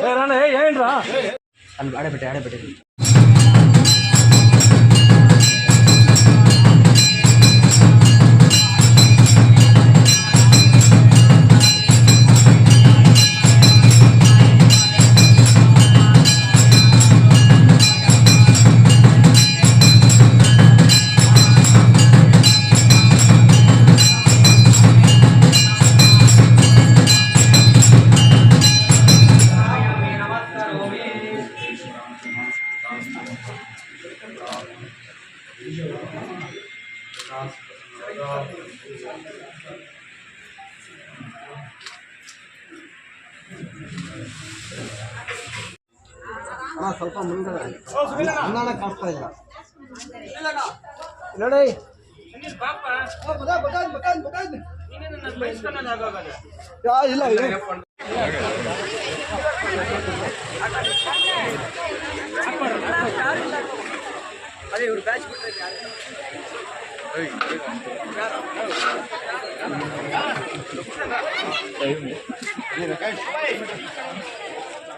ஏ ராணா ஏ ஏன்றா அடைப்பட்டு அடைப்பட்டு ಅಣ್ಣ ಸ್ವಲ್ಪ ಮುಂದೆ ಅನ್ನ ಕಾಣಿಸ್ತಾ ಇಲ್ಲ. ನೋಡಿ. ಯಾ, ಇಲ್ಲ ಇಲ್ಲ